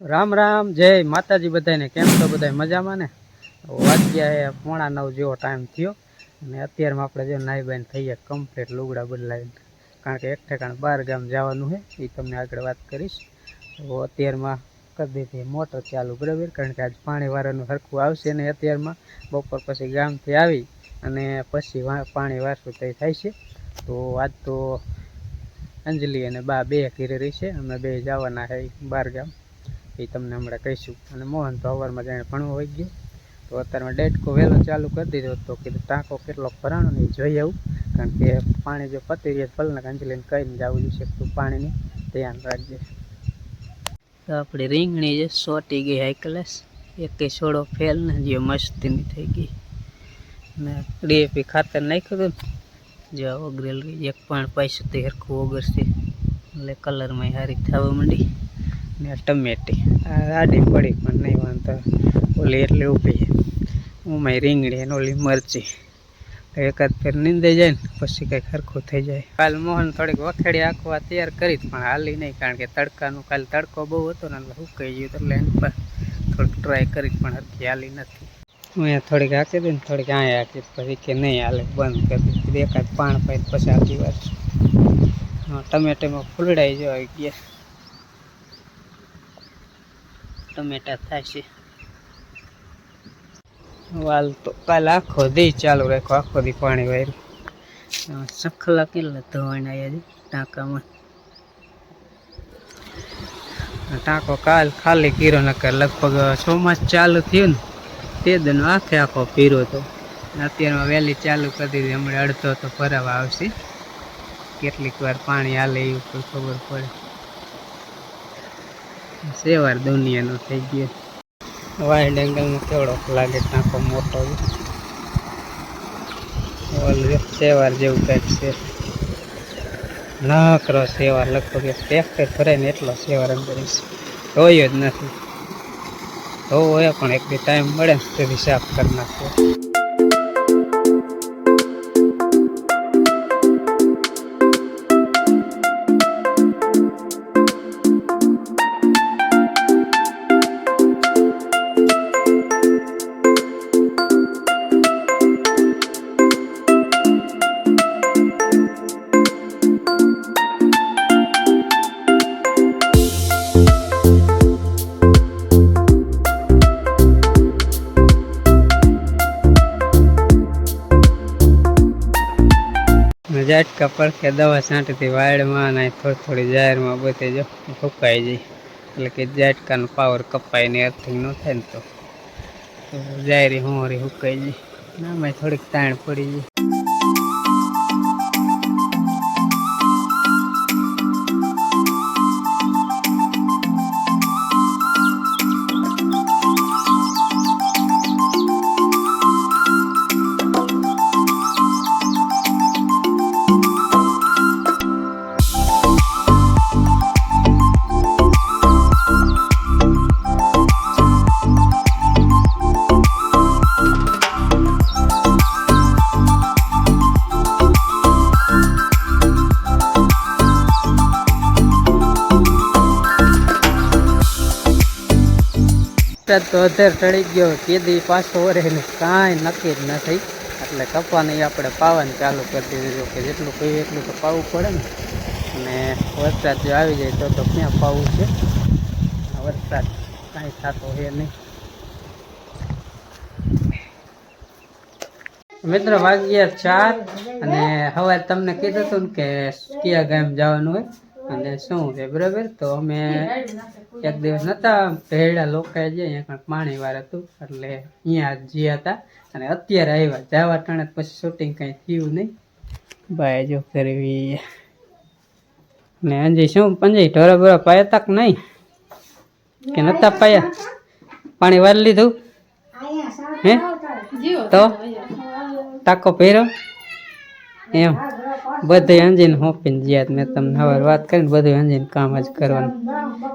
રામ રામ, જય માતાજી બધાને કેમ છો બધા મજામાં ને? એ પોણા નવ જેવો ટાઈમ થયો. અને અત્યારમાં આપણે જો નાઈ બાઈને થઈ કમ્પ્લીટ લુગડા બદલાવીને. કારણ કે એક ઠેકાણ બાર ગામ જવાનું છે એ તમને આગળ વાત કરીશ. તો અત્યારમાં કરી દીધી મોટર ચાલુ, બરાબર? કારણ કે આજ પાણી વાળાનું સરખું આવશે ને અત્યારમાં. બપોર પછી ગામથી આવી અને પછી પાણી વારસું તે થાય છે. તો આજ તો અંજલિ અને બા બે ઘીરે રહી છે. અમે બે જવાના છે બાર ગામ. એ તમને હમણાં કહીશું. અને મોહન તો અવારમાં જાણે ભણવા વહી ગયો. તો અત્યારમાં ડેટકો વહેલો ચાલુ કરી દીધો તો કીધું ટાંકો કેટલો ભરાણો ને જોઈ આવું. કારણ કે પાણી જો પતી રહે ભલે અંજલીને કહીને જવું જોઈએ તું પાણીની ધ્યાન રાખજે. તો આપણી રીંગણી જે સોટી ગઈ હાઈ ક્લાસ એકે છોડો ફેલ ને જે મસ્તીની થઈ ગઈ. ને ડીએપી ખાતર નાખ્યું હતું જે ઓગરેલ એક પણ પૈસા તો હરખું ઓગરશે એટલે કલરમાં સારી થવા માંડી. ને ટમેટી આ આડી પડી પણ નહીં, વાંધો. ઓલી એટલે ઊભી. ઉમાય રીંગણી અને ઓલી મરચી. એકાદ ફેર નીંદાઈ જાય ને, પછી કંઈક સરખું થઈ જાય. કાલ મોહન થોડીક વખેડી આખવા તૈયાર કરી પણ હાલી નહીં, કારણ કે તડકાનું કાલ તડકો બહુ હતો ને, એટલે સુકાઈ ગયું એટલે એની પર થોડીક ટ્રાય કરી, પણ હરખી હાલી નથી. હું અહીંયા થોડીક હાંકી દઉં ને, થોડીક અહીંયા હાંકી પછી કે નહીં હાલે, બંધ કરી દીધી એકાદ પાણ પાઈ પછી આ વાર. ટમેટામાં ફૂલડાઈ જવા ગયા ટમેટા છે વાલ તો કાલ આખો દી ચાલુ રાખ્યો, આખો દી પાણી વાર્યું સખલા કેટલા ધોવાના આવ્યા ટાંકામાં. ટાંકો કાલ ખાલી કીરો નકર લગભગ ચોમાસ માસ ચાલુ થયું ને, તે દનો આખે આખો પીરો હતો અત્યારમાં વહેલી ચાલુ કરી દીધી, હમણાં અડધો તો ભરાવા આવશે. કેટલીક વાર પાણી હાલે એવું કોઈ ખબર પડે. સેવાર દુનિયાનો થઈ ગયો. વાઇડ એંગલમાં કેવડો લાગે ટાંકો મોટો સેવાર જેવું કંઈક છે. નકરો સેવાર, લગભગ એક ટ્રેક્ટર ભરાય ને એટલો સેવાર અંદર જોયો જ નથી. હોય પણ એક બી ટાઈમ મળે ને તેથી સાફ કરી નાખવો પડખે દવા છાંટતી વાયડમાં ને થોડી થોડી જાહેરમાં બધે જો ફૂંકાઈ જાય. એટલે કે જાટકાનો પાવર કપાય ને અર્થિંગ ન થાય ને તો. જાહેરી હોંરી ફૂંકાઈ જાય. નામાં થોડીક તાણ પડી જાય. વરસાદ તો અધર ચડી ગયો. કેદી પાછો વરે કાંઈ નક્કી જ નથી. એટલે કપાને આપણે પાવાનું ચાલુ કરી દીધું. કે જેટલું કહીએ એટલું તો પાવું પડે ને. અને વરસાદ જો આવી જાય તો તો ક્યાં પાવું છે? વરસાદ કાંઈ થતો છે નહીં. મિત્રો, વાગ્યા ચાર અને હવે તમને કીધું હતું કે કયા ગામ જવાનું હોય. અને શું છે, બરાબર? તો અમે એક દિવસ નતા ભેડા લોકાય જે અહીંયા કંઈક પાણી વાર હતું એટલે અહીંયા જ્યાં હતા. અને અત્યારે આવ્યા જવા ટાણે પછી શૂટિંગ કંઈ થયું નહીં. ભાઈ જો કરવી. ને અંજી શું પંજી ઢોરા બોરા પાયા તક નહીં? કે નતા પાયા? પાણી વાર લીધું? હે? તો? તાકો પહેરો એમ. બધે અંજીને હોપીને જ્યાં મેં તમને હવે વાત કરીને બધું અંજીને કામ જ કરવાનું.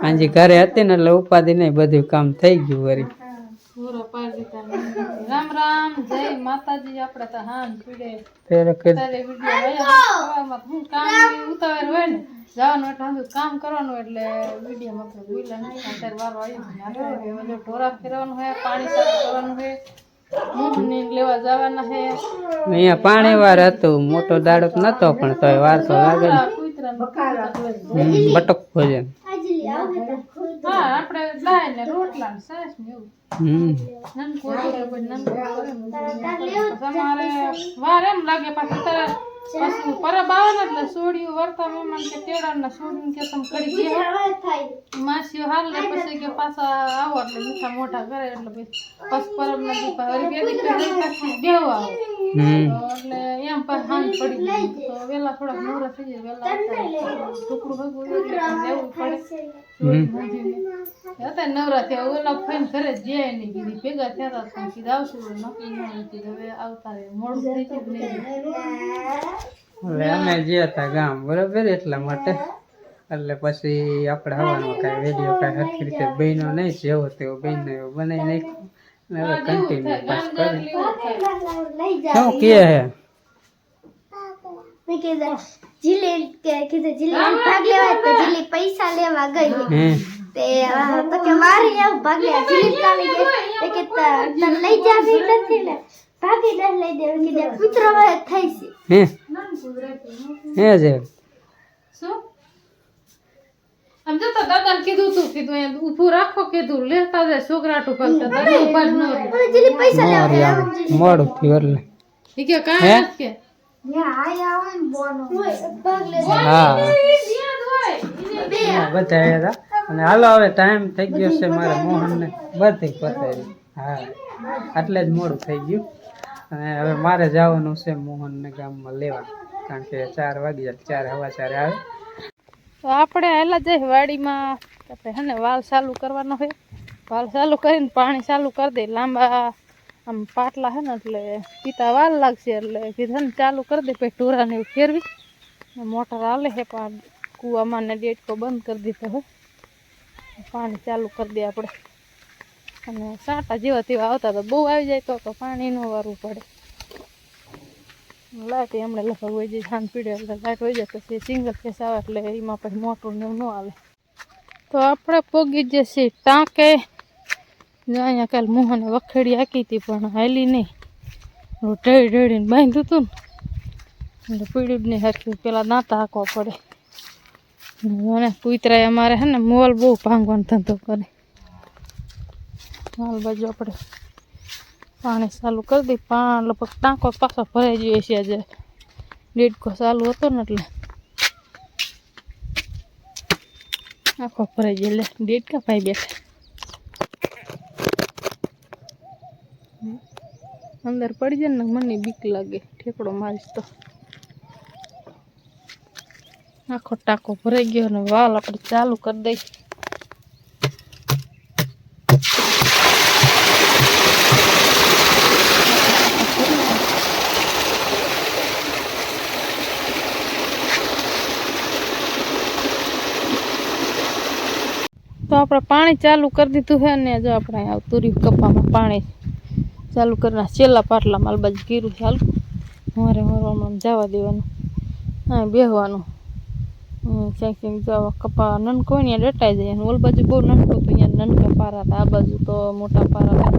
આંજી ઘરે હતી ને એટલે ઉપાધિ નહીં બધું કામ થઈ ગયું દીધા રામ રામ જય માતાજી આપણે તો હાન પીડે ત્યારે હું કામ ઉતાવળ હોય ને જવાનું એટલે કામ કરવાનું એટલે વિડીયોમાં આપણે ભૂલા નહીં અત્યારે વારો આવ્યો છે આપણે હવે બધું ઢોરા ફેરવાનું છે પાણી સાફ કરવાનું મોહની લેવા જવાના છે અહીંયા પાણી વાર હતું મોટો દાડો તો નતો પણ તોય વાર તો લાગે બટક ભોજન રોટલા પાછું પરબ આવે ને એટલે સોડિયું વર્તા મહેમાન કે તેડા ને સોડિયું કે તમે કરી દે. માસીઓ હાલ ને પછી કે પાછા આવો એટલે મીઠા મોટા કરે એટલે પછી પરબ ના દી પાછી બે દીકરા આવો તો એટલે એમ પાછું હાંજ પડી ગઈ. તો વેલા થોડાક નવરા થઈ જાય વેલા આવતા ટુકડું ભેગું એટલે પડે. હમ. નવરા થયા ઓલા ફઈને ઘરે જ જાય નહીં. કીધી ભેગા થયા હતા કીધું આવશું નક્કી ન હતી હવે આવતા રહે. મોડું થઈ ગયું નહીં? હવે અમે ગયા હતા ગામ બરોબર? એટલા માટે. એટલે પછી આપણે હવાનો કાંઈ વીડિયો કાંઈ સરખી રીતે બહેનો નહીં જેવો તેવો બહેનો એવો બનાવી નાખ્યો. હવે કન્ટિન્યુ પાસ કરી. શું કહે હે? મેં કીધું જીલી કે કીધું જીલી ભાગ લેવા તો જીલી પૈસા લેવા ગઈ. તે તો કે મારે એવું ભાગ લેવા જીલી કાલી ગઈ તે કે તને લઈ જાવી નથી ને ભાગી ન લઈ દેવું કીધું કૂતરો થઈ છે. હે. હે જે રાખ્યું. હે તો દાદા દાદાને કીધું તું કીધું અહીંયા ઊભું રાખો કીધું લેતા જાય છોકરા ટુકલતા દાદા ઉપર જ ન રહે. પૈસા લેવા મોડું થયું એટલે ઈ કે કાંઈ હે? કે. અને હાલો હવે ટાઈમ થઈ ગયો છે મારે મોહનને. બધી પતાવી હા. એટલે જ મોડું થઈ ગયું. અને હવે મારે જવાનું છે મોહનને ગામમાં લેવા. કારણ કે ચાર વાગી જાય ચાર હવા ચારે આવે. તો આપણે હેલા જઈ વાડીમાં. આપણે હે ને વાલ ચાલુ કરવાનો હોય વાલ ચાલુ કરીને પાણી ચાલુ કરી દે. લાંબા આમ પાટલા હે ને એટલે પીતા વાલ લાગશે એટલે કીધું ને ચાલુ કરી દે પછી ટોરાને એવું ફેરવી. મોટર હાલે છે પણ કૂવામાં ને ડેટકો બંધ કરી દીધો હોય પાણી ચાલુ કરી દે આપણે. અને સાંટા જેવા તેવા આવતા તો બહુ આવી જાય તો પાણી ન વારવું પડે. લાઈટ એમણે લગભગ હોય જાય, સાંજ પીડે એટલે લાઈટ હોય જાય, પછી સિંગલ ફેસ આવે એટલે એમાં પછી મોટું ને ન આવે. તો આપણે પોગી જશે ટાંકે અહીંયા કાલ મોહને વખેડી હાકી હતી, પણ હાલી નહીં. ઢળી ઢળીને બાંધ્યું હતું ને, એટલે પીડ્યું જ પેલા દાંતા હાંકવા પડે. મને કૂતરાએ અમારે હે ને મોલ બહુ ભાંગવાનો ધંધો કરે. હાલ બાજુ આપણે પાણી ચાલુ કરી દઈ. પાણી લગભગ ટાંકો પાછો ભરાઈ ગયો છે આજે. દેડકો ચાલુ હતો ને એટલે. આખો ભરાઈ ગયો એટલે દેડકા ભાઈ બેઠા. અંદર પડી જાય ને મને બીક લાગે. ઠેકડો મારીશ તો. આખો ટાંકો ભરાઈ ગયો ને વાલ આપણે ચાલુ કરી દઈ તો આપણે પાણી ચાલુ કરી દીધું છે ને જો આપણે આવતું રહ્યું કપામાં પાણી ચાલુ કરીને છેલ્લા પાટલા માલ બાજુ કીરું ચાલુ મારે મારવામાં જવા દેવાનું. હા, બેહવાનું. ક્યાંક ક્યાંક જવા કપા નનકો ને ડટાઈ જાય. અને ઓલ બાજુ બહુ નનકો તો અહીંયા નનકા પારા હતા. આ બાજુ તો મોટા પારા હતા.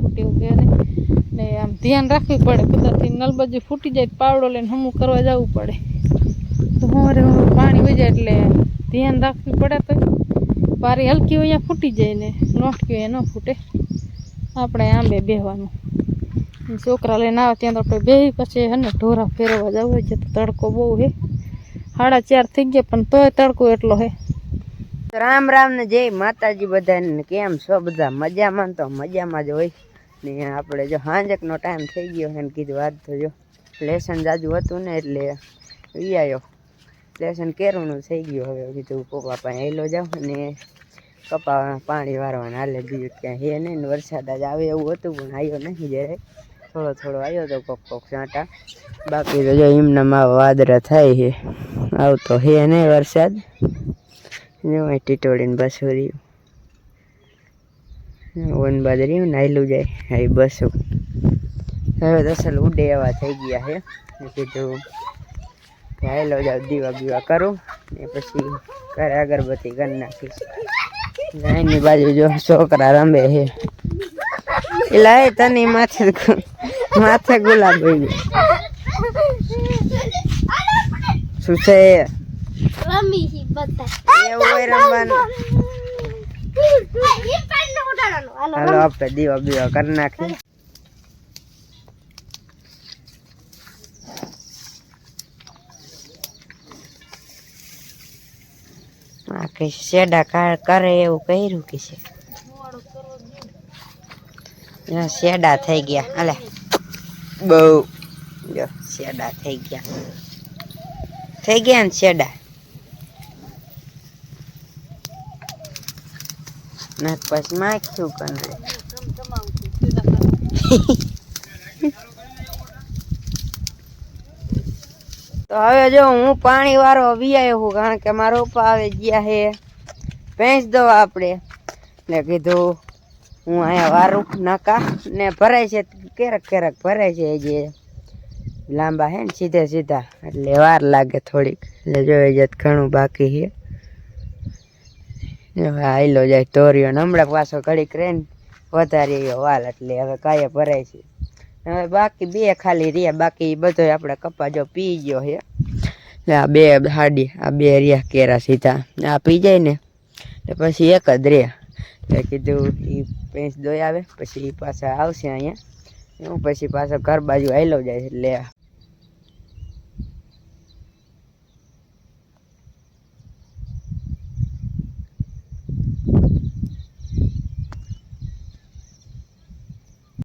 ફૂટી નહીં ને. આમ ધ્યાન રાખવી પડે. કુદરતી નલ બાજુ ફૂટી જાય પાવડો લઈને હમું કરવા જવું પડે. તો મારે પાણી હોય જાય એટલે ધ્યાન રાખવી પડે તો. પારી હલકી હોય, અહીંયા ફૂટી જાય ને નોટકી હોય, ન ફૂટે. આપણે આંબે બેહવાનું. છોકરા લઈને આવે ત્યાં તો આપણે બેહી પછી હે ને ઢોરા ફેરવા જવું છે, તો તડકો બહુ હે સાડા ચાર થઈ ગયા, પણ તોય તડકો એટલો હે રામ રામ ને જય માતાજી બધાને કેમ છો બધા? મજામાં તો મજામાં જ હોય. ને આપણે જો હાંજકનો ટાઈમ થઈ ગયો છે ને, કીધું વાત જો, લેસન જાજુ હતું ને એટલે ઈ આવ્યો લેસન કેરવાનું થઈ ગયું હવે. કીધું પપ્પા પાસે હેલો જાઉં ને કપા પાણી વારવાના હાલે. બીજું ક્યાં હે નહીં ને વરસાદ આજ આવે એવું હતું, પણ આવ્યો નહીં જ્યારે. થોડો થોડો આવ્યો તો કોક કોક છાંટા બાકી તો જો એમનામાં વાદળા થાય છે. આવતો હે નહીં વરસાદ. જો અહીં ટીટોળીને બસ રહ્યું. વન બાદ રહ્યું ને હાયલું જાય. હા બસો. હવે તો અસલ ઉડે એવા થઈ ગયા છે. કીધું કે હાયલો જાવ દીવા બીવા કરું. ને પછી ઘરે અગરબત્તી કરી નાખીશ. ગાયની બાજુ જો છોકરા રમે છે. એલા એ તને માથે માથે ગુલાબ હોય શું છે? એવું રમવાનું? હાલો હાલો આપણે દીવા બીવા કરી નાખીએ. કઈ શેડા કા- કરે એવું કર્યું કે છે? શેડા થઈ ગયા. હાલે. બહુ. જો શેડા થઈ ગયા. થઈ ગયા ને શેડા? ના પછી માખ્યું કને તો હવે જો હું પાણી વાળો વિયાયો હું કારણ કે મારો પપ્પા આવે ગયા હે ભેંસ દો આપણે એટલે કીધું, હું અહીંયા વારું નાકા ને ભરાય છે ક્યારેક ક્યારેક ભરાય છે જે લાંબા હે ને સીધે સીધા, એટલે વાર લાગે થોડીક. એટલે જોઈ જત ઘણું બાકી છે. આયલો જાય તોર્યો ને હમણાં પાછો ઘડીક રહીને વધારે વાલ એટલે હવે કાંઈ ભરાય છે. હવે બાકી બે ખાલી રહ્યા, બાકી બધો આપણે કપા જો પી ગયો છે આ બે હાડી, આ બે રહ્યા કેરા સીધા. આ પી જાય ને એટલે પછી એક જ રહે એટલે કીધું એ ભેંસ દોઈ આવે, પછી પાછા આવશે અહીંયા. હું પછી પાછો ઘર બાજુ આવેલો જાય એટલે